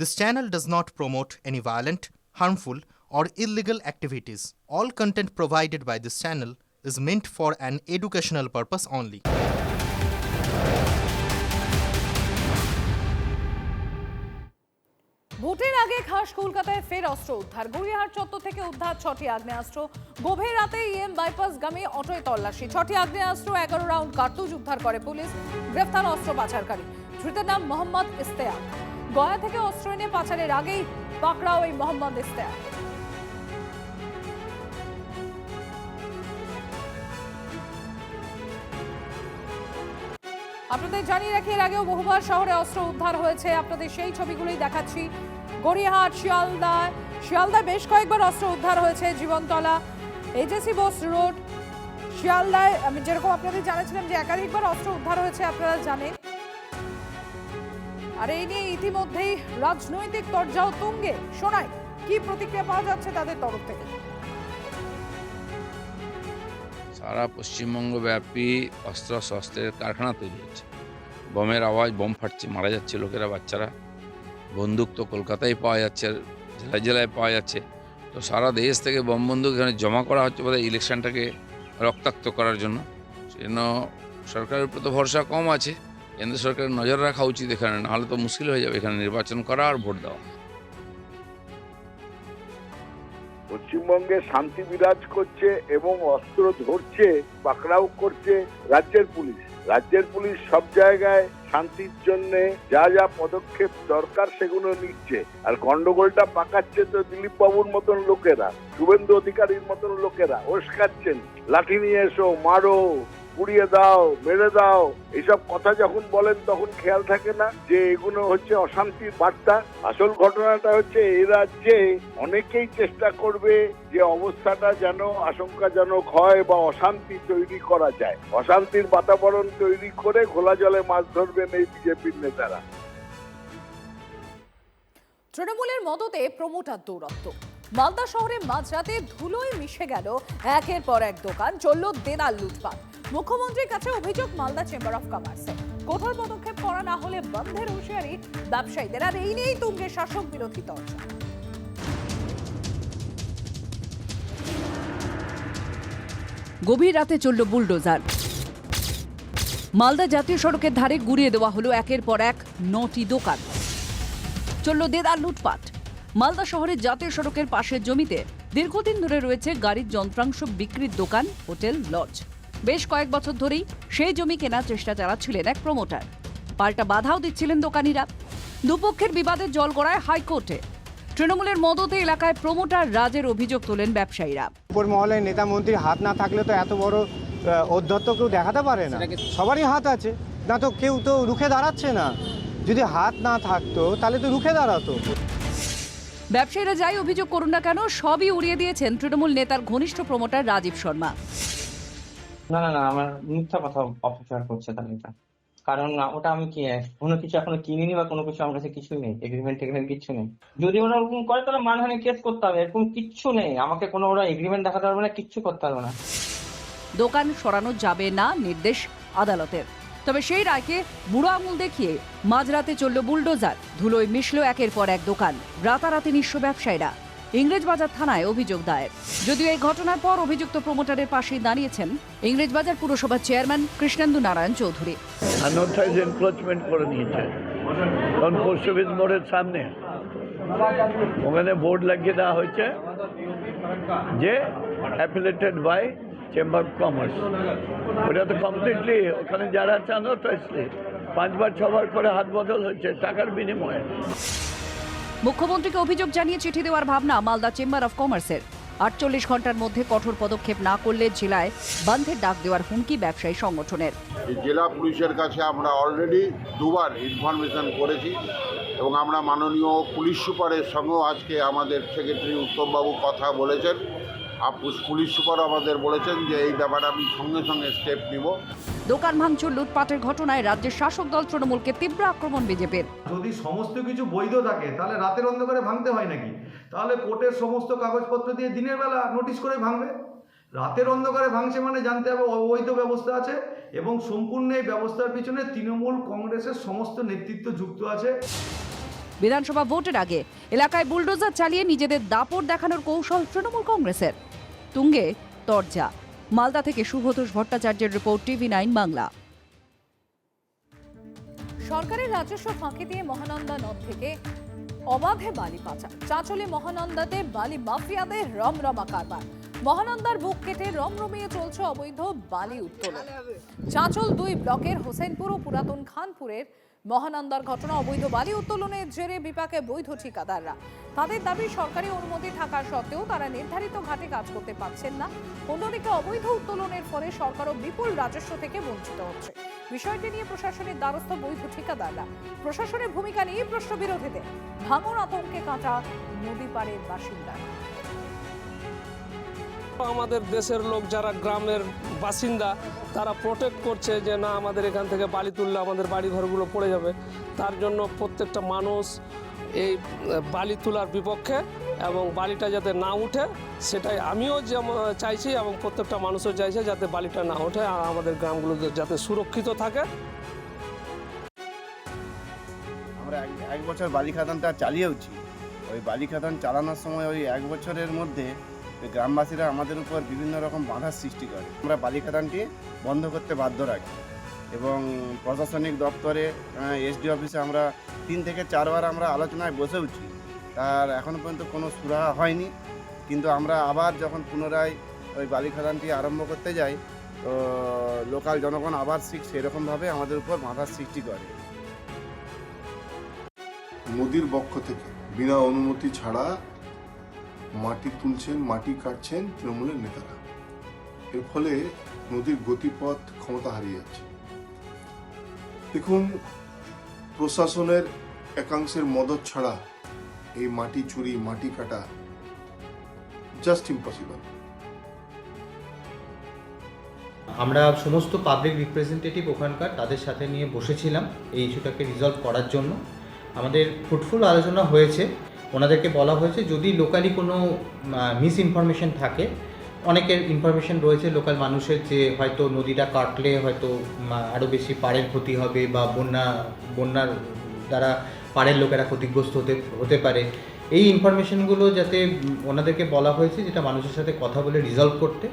This channel does not promote any violent, harmful, or illegal activities. All content provided by this channel is meant for an educational purpose only. ভোটের আগে খাস কলকাতায় ফের অস্ত্র উদ্ধার গড়িয়াহাট চত্বর থেকে উদ্ধার ছটি আগ্নেয়াস্ত্র গভীর রাতে ইএম বাইপাস গামী অটোয় তল্লাশি ছটি আগ্নেয়াস্ত্র এগারো রাউন্ড কার্তুজ উদ্ধার করে পুলিশ গ্রেফতার অস্ত্র পাচারকারী ধৃতের নাম মোহাম্মদ ইস্তেয়াক গয়া থেকে অস্ত্র এনে পাচারের আগেই পাকড়াও এই মোহাম্মদ ইস্তেয়াক আপনাদের জানিয়ে রাখি, এর আগেও বহুবার শহরে অস্ত্র উদ্ধার হয়েছে। আপনাদের সেই ছবিগুলোই দেখাচ্ছি। গড়িয়াহাট, শিয়ালদা শিয়ালদা বেশ কয়েকবার অস্ত্র উদ্ধার হয়েছে জীবনতলা, এজেসি বোস রোড, শিয়ালদায়। আমি যেরকম আপনাদের জানাচ্ছিলাম যে একাধিকবার অস্ত্র উদ্ধার হয়েছে, আপনারা জানেন। আর এই নিয়ে ইতিমধ্যেই রাজনৈতিক তরজাও তুঙ্গে। শোনায় কি প্রতিক্রিয়া পাওয়া যাচ্ছে তাদের তরফ থেকে? সারা পশ্চিমবঙ্গ ব্যাপী অস্ত্র শস্ত্রের কারখানা তৈরি হচ্ছে। বোমের আওয়াজ, বোম ফাটছে, মারা যাচ্ছে লোকেরা, বাচ্চারা। বন্দুক তো কলকাতায় পাওয়া যাচ্ছে জেলায় জেলায় পাওয়া যাচ্ছে। তো সারা দেশ থেকে বোম বন্দুক এখানে জমা করা হচ্ছে বোধহয় ইলেকশনটাকে রক্তাক্ত করার জন্য। সেজন্য সরকারের উপর তো ভরসা কম আছে। কেন্দ্র সরকারের নজর রাখা উচিত এখানে, নাহলে তো মুশকিল হয়ে যাবে এখানে নির্বাচন করা আর ভোট দেওয়া। পশ্চিমবঙ্গে শান্তি বিরাজ করছে এবং অস্ত্র ধরছে, পাকড়াও করছে রাজ্যের পুলিশ। রাজ্যের পুলিশ সব জায়গায় শান্তির জন্য যা যা পদক্ষেপ দরকার সেগুলো নিচ্ছে। আর গন্ডগোলটা পাকাচ্ছে তো দিলীপ বাবুর মতন লোকেরা, শুভেন্দু অধিকারীর মতন লোকেরা ওস্কাচ্ছেন লাঠি নিয়ে এসো, মারো। পুড়িয়ে দাও, মেরে দাও। এইসব কথা যখন বলেন, তখন খেয়াল থাকে না যে এগুলো হচ্ছে অশান্তির বার্তা। আসল ঘটনাটা হচ্ছে, এই রাজ্যে অনেকেই চেষ্টা করবে যে অবস্থাটা যেন, আশঙ্কাজনক হয় বা অশান্তি তৈরি করা যায়। অশান্তির বাতাবরণ তৈরি করে ঘোলা জলে মাছ ধরবেন এই বিজেপির নেতারা। তৃণমূলের মদতে প্রমোটার দৌরত্ব। মালদা শহরে মাঝরাতে ধুলোয় মিশে গেল একের পর এক দোকান, চলল দেনার লুটপাট। মুখ্যমন্ত্রীর কাছে অভিযোগ, মালদা চেম্বার অফ কমার্সে কঠোর পদক্ষেপ করা না হলে বন্ধের হুঁশিয়ারি ব্যবসায়ীদের, আর এই নিয়েই তুঙ্গে শাসক বিরোধী তর্জা গভীর রাতে চলল বুলডোজার। মালদা জাতীয় সড়কের ধারে গুড়িয়ে দেওয়া হলো একের পর এক নটি দোকান। চলল দেদার লুটপাট। মালদা শহরের জাতীয় সড়কের পাশের জমিতে দীর্ঘদিন ধরে রয়েছে গাড়ির যন্ত্রাংশ বিক্রির দোকান, হোটেল, লজ। বেশ কয়েক বছর ধরেই সেই জমি কেনার চেষ্টা চালাচ্ছিলেন এক প্রমোটার পাল্টা বাধাও দিচ্ছিলেন দোকানিরা। দুপক্ষের বিবাদের জল গড়ায় হাইকোর্টে। তৃণমূলের মদতে এলাকায় প্রমোটার রাজের অভিযোগ তোলেন ব্যবসায়ীরা। উপর মহলের নেতা মন্ত্রীর হাত না থাকলে তো এত বড় ঔদ্ধত্য কেউ দেখাতে পারে না। সবারই হাত আছে। না তো কেউ তো রুখে দাঁড়াচ্ছে না। যদি হাত না থাকতো তাহলে তো রুখে দাঁড়াতো। ব্যবসায়ীরা যাই অভিযোগ করুন না কেন সবই উড়িয়ে দিয়েছেন তৃণমূল নেতার ঘনিষ্ঠ প্রমোটার রাজীব শর্মা। না না না, আমার মিথ্যা কথা অপপ্রচার করছে এটা কারণ ওটা আমি কি, কোনো কিছু এখনও কিনিনি বা কোনো কিছু আমার কাছে কিছুই নেই এগ্রিমেন্ট টেগ্রিমেন্ট কিচ্ছু নেই। যদি ওরা ওরকম করে, তাহলে মানহানি কেস করতে হবে, এরকম কিচ্ছু নেই। আমাকে কোনো ওরা এগ্রিমেন্ট দেখাতে পারবে না, কিচ্ছু করতে পারবে না। দোকান সরানো যাবে না নির্দেশ আদালতের। তবে সেই রায়কে বুড়ো আঙুল দেখিয়ে মাঝরাতে চলল বুলডোজার, ধুলোয় মিশল একের পর এক দোকান। রাতারাতি নিঃস্ব ব্যবসায়ীরা। ইংরেজবাজার থানায় অভিযোগ দায়ের। যদিও এই ঘটনার পর অভিযুক্ত প্রমোটারের পাশেই দাঁড়িয়েছেন ইংরেজবাজার পুরসভার chairman Krishnendu Narayan Chowdhury. Unauthorise encroachment করে নিয়েছে। কারণ পোস্ট মোড়ের সামনে। ওখানে বোর্ড লাগিয়ে দেওয়া হয়েছে যে affiliated by chamber of commerce ওটা তো কমপ্লিটলি ওখানে যারা আছে আনঅথরাইজলি পাঁচবার, ছবার করে হাত বদল হচ্ছে টাকার বিনিময়ে। মুখ্যমন্ত্রীকে অভিযোগ জানিয়ে চিঠি দেওয়ার ভাবনা মালদা চেম্বার অফ কমার্সের। আটচল্লিশ ঘণ্টার মধ্যে কঠোর পদক্ষেপ না করলে জেলায় বন্ধের ডাক দেওয়ার হুমকি ব্যবসায়ী সংগঠনের। জেলা পুলিশের কাছে আমরা অলরেডি দুবার ইনফরমেশন করেছি এবং আমরা মাননীয় পুলিশ সুপারের সঙ্গেও আজকে আমাদের সেক্রেটারি উত্তমবাবু কথা বলেছেন। পুলিশ সুপার আমাদের বলেছেন যে এই ব্যাপারে আমি সঙ্গে সঙ্গে স্টেপ নিব। দোকান ভাঙচুর লুটপাটের ঘটনায় রাজ্যের শাসক দল তৃণমূলকে তীব্র আক্রমণ বিজেপির। যদি সমস্ত কিছু বৈধ থাকে তাহলে রাতের অন্ধকারে ভাঙতে হয় নাকি? তাহলে কোর্টের সমস্ত কাগজপত্র দিয়ে দিনের বেলা নোটিশ করে ভাঙবে? রাতের অন্ধকারে ভাঙছে মানে জানতে হবে অবৈধ ব্যবস্থা আছে এবং সম্পূর্ণ এই ব্যবস্থার পিছনে তৃণমূল কংগ্রেসের সমস্ত নেতৃত্ব যুক্ত আছে। বিধানসভা ভোটের আগে এলাকায় বুলডোজার চালিয়ে নিজেদের দাপট দেখানোর কৌশল তৃণমূল কংগ্রেসের। তুঙ্গে তরজা। মালদা থেকে সুভতোষ ভট্টাচার্যের রিপোর্ট, টিভি নাইন বাংলা। সরকারের রাজস্ব ফাঁকি দিয়ে মহানন্দা নদ থেকে অবাধে বালি পাচার। চাঁচলে মহানন্দাতে বালি মাফিয়াদের রমরমা কারবার। মহানন্দার বুক কেটে রমরমিয়ে চলছে অবৈধ বালি উত্তোলন। চাঁচল দুই ব্লকের হোসেনপুর ও পুরাতন খানপুরের মহানন্দার ঘটনা, অবৈধ বালি উত্তোলনের জেরে বিপাকে বৈধ ঠিকাদাররা। তাদের দাবি, সরকারি অনুমতি থাকা সত্ত্বেও তারা নির্ধারিত ঘাটে কাজ করতে পারছেন না। অন্যদিকে অবৈধ উত্তোলনের ফলে সরকারও বিপুল রাজস্ব থেকে বঞ্চিত হচ্ছে। বিষয়টি নিয়ে প্রশাসনের দ্বারস্থ বৈধ ঠিকাদাররা। প্রশাসনের ভূমিকা নিয়ে প্রশ্ন বিরোধীতে ভাঙন আতঙ্কে কাঁচা নদী পাড়ের বাসিন্দা আমাদের দেশের লোক যারা গ্রামের বাসিন্দা, তারা প্রোটেক্ট করছে যে না, আমাদের এখান থেকে বালি তুললে আমাদের বাড়ি ঘরগুলো পড়ে যাবে। তার জন্য প্রত্যেকটা মানুষ এই বালি তোলার বিপক্ষে এবং বালিটা যাতে না উঠে, সেটাই আমিও যেমন চাইছি এবং প্রত্যেকটা মানুষও চাইছে যাতে বালিটা না ওঠে আর আমাদের গ্রামগুলো যাতে সুরক্ষিত থাকে। আমরা এক বছর বালি খাদানটা চালিয়েওছি। ওই বালি খাদান চালানোর সময় ওই এক বছরের মধ্যে গ্রামবাসীরা আমাদের উপর বিভিন্ন রকম বাধার সৃষ্টি করে। আমরা বালি খাদানটি বন্ধ করতে বাধ্য রাখি এবং প্রশাসনিক দপ্তরে এসডি অফিসে আমরা তিন থেকে চারবার আমরা আলোচনায় বসেওছি তার এখনও পর্যন্ত কোনো সুরাহা হয়নি। কিন্তু আমরা আবার যখন পুনরায় ওই বালি খাদানটি আরম্ভ করতে যাই, তো লোকাল জনগণ আবার ঠিক সেরকমভাবে আমাদের উপর বাধার সৃষ্টি করে। নদীর পক্ষ থেকে বিনা অনুমতি ছাড়া মাটি তুলছেন, মাটি কাটছেন তৃণমূলের নেতারা। এর ফলে নদীর গতিপথ ক্ষমতা হারিয়ে যাচ্ছে। দেখুন, প্রশাসনের একাংশের মদত ছাড়া এই মাটি চুরি, মাটি কাটা জাস্ট ইম্পসিবল আমরা সমস্ত পাবলিক রিপ্রেজেন্টেটিভ ওখানকার তাদের সাথে নিয়ে বসেছিলাম এই ইস্যুটাকে রিজলভ করার জন্য। আমাদের ফুটফুল আলোচনা হয়েছে। ওনাদেরকে বলা হয়েছে, যদি লোকালি কোনো মিস ইনফরমেশন থাকে, অনেকের ইনফরমেশন রয়েছে লোকাল মানুষের যে হয়তো নদীটা কাটলে হয়তো আরও বেশি পাড়ের ক্ষতি হবে বা বন্যা, বন্যার দ্বারা পাড়ের লোকেরা ক্ষতিগ্রস্ত হতে হতে পারে। এই ইনফরমেশনগুলো যাতে ওনাদেরকে বলা হয়েছে, যেটা মানুষের সাথে কথা বলে রিজলভ করতে।